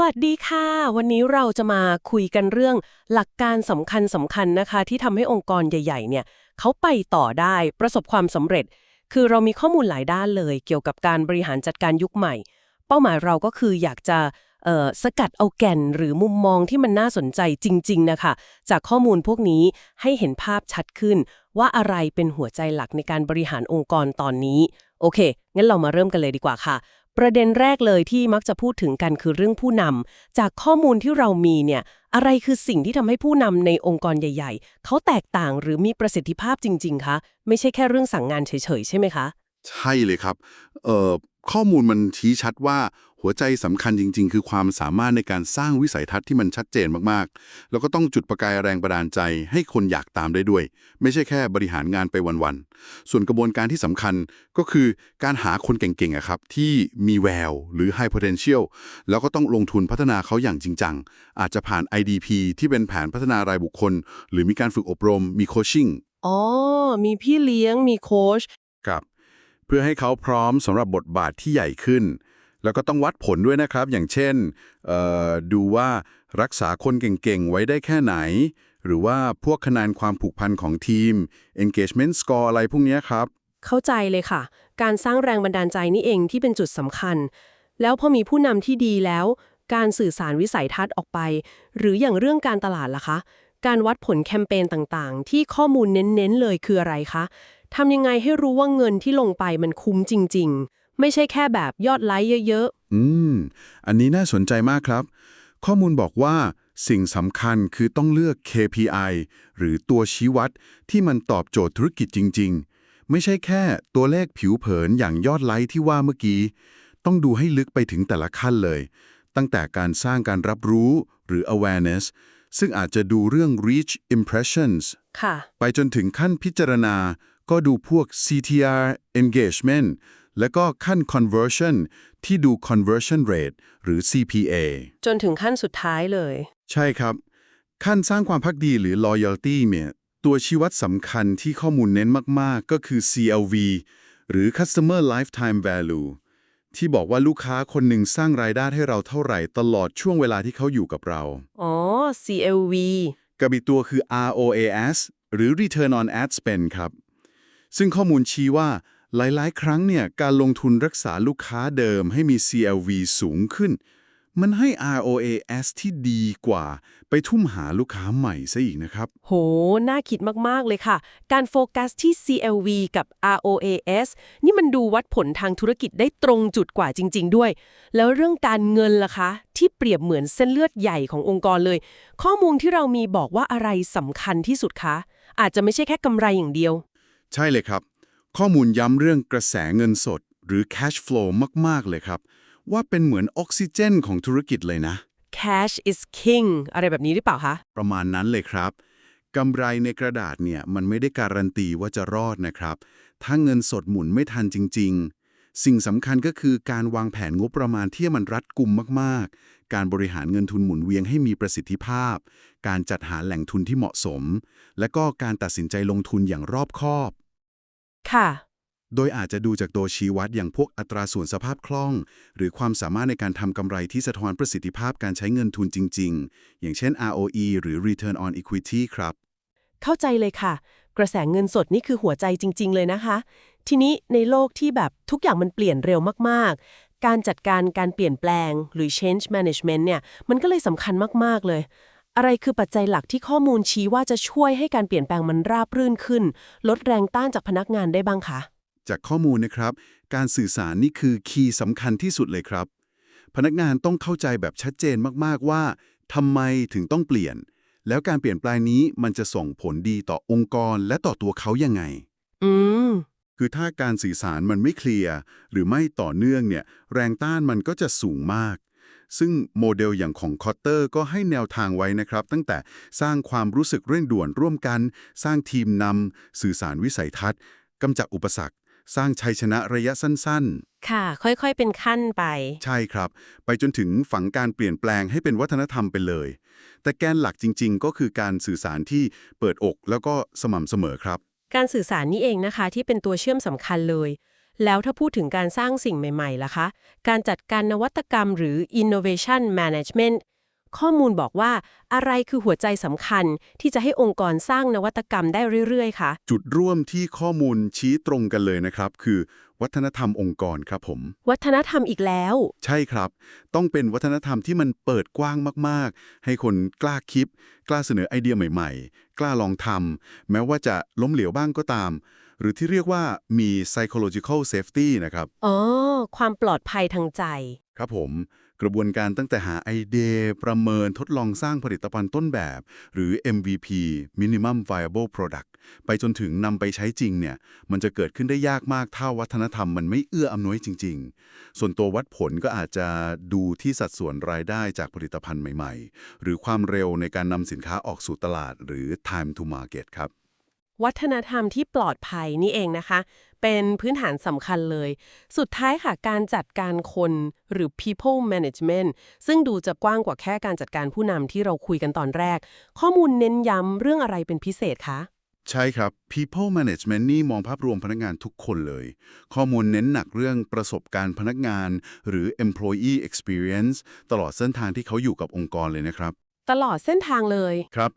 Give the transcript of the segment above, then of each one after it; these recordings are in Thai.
วัสดีค่ะ วันนี้เราจะมาคุยกันเรื่องหลักการสำคัญสำคัญนะคะ ที่ทำให้องค์กรใหญ่ ๆ เนี่ยเขาไปต่อได้ประสบความสำเร็จ คือเรามีข้อมูลหลายด้านเลย เกี่ยวกับการบริหารจัดการยุคใหม่ เป้าหมายเราก็คืออยากจะสกัดเอาแก่นหรือมุมมองที่มันน่าสนใจจริง ๆ นะคะ จากข้อมูลพวกนี้ให้เห็นภาพชัดขึ้น ว่าอะไรเป็นหัวใจหลักในการบริหารองค์กรตอนนี้ โอเค งั้นเรามาเริ่มกันเลยดีกว่าค่ะ ประเด็นแรกเลยที่มักจะพูดถึงกันคือเรื่องผู้นำจากข้อมูลที่เรามีเนี่ยอะไรคือสิ่งที่ทำให้ผู้นำในองค์กรใหญ่ ๆ เขาแตกต่างหรือมีประสิทธิภาพจริง ๆ คะ ไม่ใช่แค่เรื่องสั่งงานเฉย ๆ ใช่ไหมคะ ใช่เลยครับเอ่อข้อมูลมันชี้ชัดว่า หัวใจสำคัญจริง ๆ คือความสามารถในการสร้างวิสัยทัศน์ที่มันชัดเจนมากๆ แล้วก็ต้องจุดประกายแรงบันดาลใจ ให้คนอยากตามได้ด้วย ไม่ใช่แค่บริหารงานไปวันๆ ส่วนกระบวนการที่สำคัญก็คือการหาคนเก่งๆอะครับที่มีแววหรือ high potential แล้วก็ต้องลงทุนพัฒนาเขาอย่างจริงจัง อาจจะผ่าน IDP ที่เป็นแผนพัฒนารายบุคคล หรือมีการฝึกอบรม มีโคชชิ่งอ๋อ มีพี่เลี้ยงมีโค้ชครับเพื่อให้เขาพร้อมสำหรับบทบาทที่ใหญ่ขึ้น แล้วก็ต้องวัดผลด้วยนะครับ อย่างเช่น ดูว่ารักษาคนเก่งๆ ไว้ได้แค่ไหน หรือว่าพวกคะแนนความผูกพันของทีม engagement score อะไรพวกนี้ครับ เข้าใจเลยค่ะ การสร้างแรงบันดาลใจนี่เองที่เป็นจุดสำคัญ แล้วพอมีผู้นำที่ดีแล้ว การสื่อสารวิสัยทัศน์ออกไป หรืออย่างเรื่องการตลาดล่ะคะ การวัดผลแคมเปญต่างๆ ที่ข้อมูลเน้นๆเลยคืออะไรคะทำยังไงให้รู้ว่าเงินที่ลงไปมันคุ้มจริง ๆ ไม่ใช่แค่แบบยอดไลค์เยอะอืม อันนี้น่าสนใจมากครับ ข้อมูลบอกว่าสิ่งสำคัญคือต้องเลือก KPI หรือตัวชี้วัดที่มันตอบโจทย์ธุรกิจจริง ๆ ไม่ใช่แค่ตัวเลขผิวเผินอย่างยอดไลค์ที่ว่าเมื่อกี้ ต้องดูให้ลึกไปถึงแต่ละขั้นเลย ตั้งแต่การสร้างการรับรู้หรือ awareness ซึ่งอาจจะดูเรื่อง reach impressions ๆค่ะ ไปจนถึงขั้นพิจารณา ก็ดูพวก CTR engagement และก็ขั้น conversion ที่ดู conversion rate หรือ CPA จนถึงขั้นสุดท้ายเลย ใช่ครับ ขั้นสร้างความพักดีหรือ loyalty เนี่ยตัวชี้วัดสำคัญที่ข้อมูลเน้นมาก ๆ ก็คือ CLV หรือ customer lifetime value ที่บอกว่าลูกค้าคนหนึ่งสร้างรายได้ให้เราเท่าไหร่ตลอดช่วงเวลาที่เขาอยู่กับเรา อ๋อ CLV กับอีกตัวคือ ROAS หรือ Return on Ad Spend ครับ ซึ่งข้อมูลชี้ว่า หลายๆ ครั้งเนี่ยการลงทุนรักษาลูกค้าเดิมให้มี CLV สูงขึ้น มันให้ ROAS ที่ดีกว่า ไปทุ่มหาลูกค้าใหม่ซะอีกนะครับ โห น่าคิดมาก ๆ เลยค่ะ การโฟกัสที่ CLV กับ ROAS นี่มันดูวัดผลทางธุรกิจได้ตรงจุดกว่าจริง ๆ ด้วย แล้วเรื่องการเงินล่ะคะ ที่เปรียบเหมือนเส้นเลือดใหญ่ขององค์กรเลย ข้อมูลที่เรามีบอกว่าอะไรสำคัญที่สุดคะ อาจจะไม่ใช่แค่กำไรอย่างเดียว ใช่เลยครับ ข้อมูลย้ำเรื่องกระแสเงินสด หรือ cash flow มาก ๆ เลยครับ ว่าเป็นเหมือนออกซิเจนของธุรกิจเลยนะ cash is king อะไรแบบนี้หรือเปล่าคะ ประมาณนั้นเลยครับกำไรในกระดาษเนี่ยมันไม่ได้การันตีว่าจะรอดนะครับ ถ้าเงินสดหมุนไม่ทันจริง ๆ สิ่งสำคัญก็คือการวางแผนงบประมาณที่มันรัดกุมมากๆ การบริหารเงินทุนหมุนเวียนให้มีประสิทธิภาพ การจัดหาแหล่งทุนที่เหมาะสม และก็การตัดสินใจลงทุนอย่างรอบคอบ ค่ะ โดยอาจจะดูจากตัวชี้วัดอย่างพวกอัตราส่วนสภาพคล่อง หรือความสามารถในการทำกำไรที่สะท้อนประสิทธิภาพการใช้เงินทุนจริง ๆ อย่างเช่น ROE หรือ Return on Equity ครับ เข้าใจเลยค่ะ กระแสเงินสดนี่คือหัวใจจริง ๆ เลยนะคะ ทีนี้ในโลกที่แบบทุกอย่างมันเปลี่ยนเร็วมากๆ การจัดการการเปลี่ยนแปลงหรือ change management เนี่ยมันก็เลยสำคัญมากๆเลย อะไรคือปัจจัยหลักที่ข้อมูลชี้ว่าจะช่วยให้การเปลี่ยนแปลงมันราบรื่นขึ้น ลดแรงต้านจากพนักงานได้บ้างคะจากข้อมูลนะครับ การสื่อสารนี่คือคีย์สำคัญที่สุดเลยครับ พนักงานต้องเข้าใจแบบชัดเจนมากๆว่าทำไมถึงต้องเปลี่ยน แล้วการเปลี่ยนแปลงนี้มันจะส่งผลดีต่อองค์กรและต่อตัวเขายังไง อืมคือถ้าการสื่อสารมันไม่เคลียร์หรือไม่ต่อเนื่องเนี่ย แรงต้านมันก็จะสูงมาก ซึ่งโมเดลอย่างของคอตเตอร์ก็ให้แนวทางไว้นะครับ ตั้งแต่สร้างความรู้สึกเร่งด่วนร่วมกัน สร้างทีมนำสื่อสารวิสัยทัศน์กำจัดอุปสรรค สร้างชัยชนะระยะสั้นค่ะ ค่อยๆเป็นขั้นไปๆใช่ครับ ไปจนถึงฝังการเปลี่ยนแปลงให้เป็นวัฒนธรรมไปเลย แต่แกนหลักจริง ๆ ก็คือการสื่อสารที่เปิดอกแล้วก็สม่ำเสมอครับ การสื่อสารนี่เองนะคะที่เป็นตัวเชื่อมสำคัญเลย แล้วถ้าพูดถึงการสร้างสิ่งใหม่ๆล่ะคะ การจัดการนวัตกรรมหรือ innovation management ข้อมูลบอกว่าอะไรคือหัวใจสำคัญที่จะให้องค์กรสร้างนวัตกรรมได้เรื่อยๆคะจุดร่วมที่ข้อมูลชี้ตรงกันเลยนะครับ คือวัฒนธรรมองค์กรครับผม วัฒนธรรมอีกแล้ว ใช่ครับ ต้องเป็นวัฒนธรรมที่มันเปิดกว้างมากๆ ให้คนกล้าคิด กล้าเสนอไอเดียใหม่ ๆ กล้าลองทำแม้ว่าจะล้มเหลวบ้างก็ตาม หรือที่เรียกว่ามี psychological safety นะครับ อ๋อ ความปลอดภัยทางใจ ครับผม กระบวนการตั้งแต่หาไอเดีย ประเมินทดลองสร้างผลิตภัณฑ์ต้นแบบ หรือ MVP minimum viable product ไปจนถึงนำไปใช้จริงเนี่ย มันจะเกิดขึ้นได้ยากมากถ้าวัฒนธรรมมันไม่เอื้ออำนวยจริง ๆ ส่วนตัววัดผลก็อาจจะดูที่สัดส่วนรายได้จากผลิตภัณฑ์ใหม่ ๆ หรือความเร็วในการนำสินค้าออกสู่ตลาด หรือ time to market ครับ วัฒนธรรมที่ปลอดภัยนี่เองนะคะ เป็นพื้นฐานสำคัญเลย สุดท้ายค่ะการจัดการคนหรือ people management ซึ่งดูจะกว้างกว่าแค่การจัดการผู้นำที่เราคุยกันตอนแรก ข้อมูลเน้นย้ำเรื่องอะไรเป็นพิเศษคะใช่ครับ people management นี่มองภาพรวมพนักงานทุกคนเลย ข้อมูลเน้นหนักเรื่องประสบการณ์พนักงาน หรือ employee experience ตลอดเส้นทางที่เขาอยู่กับองค์กรเลยนะครับ ตลอดเส้นทางเลย ครับ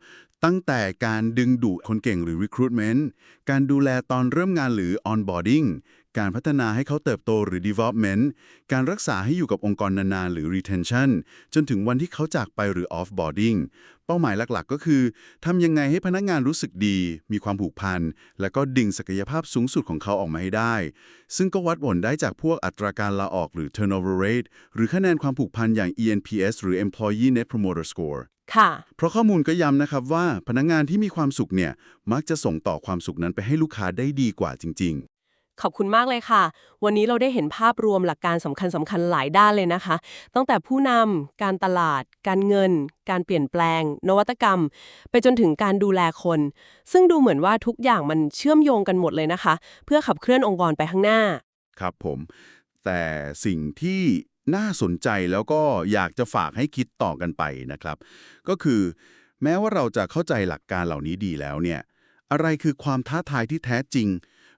ตั้งแต่การดึงดูดคนเก่งหรือ recruitment การดูแลตอนเริ่มงานหรือ onboarding การพัฒนาให้เขาเติบโตหรือ development การรักษาให้อยู่กับองค์กรนานๆ หรือ retention จนถึงวันที่เขาจากไปหรือ offboarding เป้าหมายหลักๆ ก็คือทำยังไงให้พนักงานรู้สึกดี มีความผูกพัน และก็ดึงศักยภาพสูงสุดของเขาออกมาให้ได้ ซึ่งก็วัดผลได้จากพวกอัตราการลาออกหรือ turnover rate หรือคะแนนความผูกพันอย่าง ENPS หรือ employee net promoter score ค่ะ เพราะข้อมูลก็ย้ำนะครับว่าพนักงานที่มีความสุขเนี่ยมักจะส่งต่อความสุขนั้นไปให้ลูกค้าได้ดีกว่าจริงขอบคุณมากเลยค่ะ วันนี้เราได้เห็นภาพรวมหลักการสำคัญสำคัญหลายด้านเลยนะคะ ตั้งแต่ผู้นำ การตลาด การเงิน การเปลี่ยนแปลง นวัตกรรม ไปจนถึงการดูแลคน ซึ่งดูเหมือนว่าทุกอย่างมันเชื่อมโยงกันหมดเลยนะคะ เพื่อขับเคลื่อนองค์กรไปข้างหน้าๆครับผม แต่สิ่งที่ น่าสนใจแล้วก็อยากจะฝากให้คิดต่อกันไปนะครับ ก็คือ แม้ว่าเราจะเข้าใจหลักการเหล่านี้ดีแล้วเนี่ย อะไรคือความท้าทายที่แท้จริง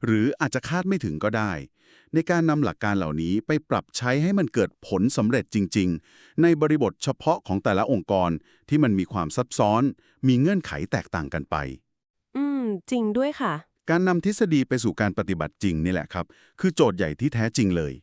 หรืออาจจะคาดไม่ถึงก็ได้ ในการนำหลักการเหล่านี้ไปปรับใช้ให้มันเกิดผลสำเร็จจริง ๆ ในบริบทเฉพาะของแต่ละองค์กรที่มันมีความซับซ้อน มีเงื่อนไขแตกต่างกันไป อืม จริงด้วยค่ะ การนำทฤษฎีไปสู่การปฏิบัติจริงนี่แหละครับ คือโจทย์ใหญ่ที่แท้จริงเลย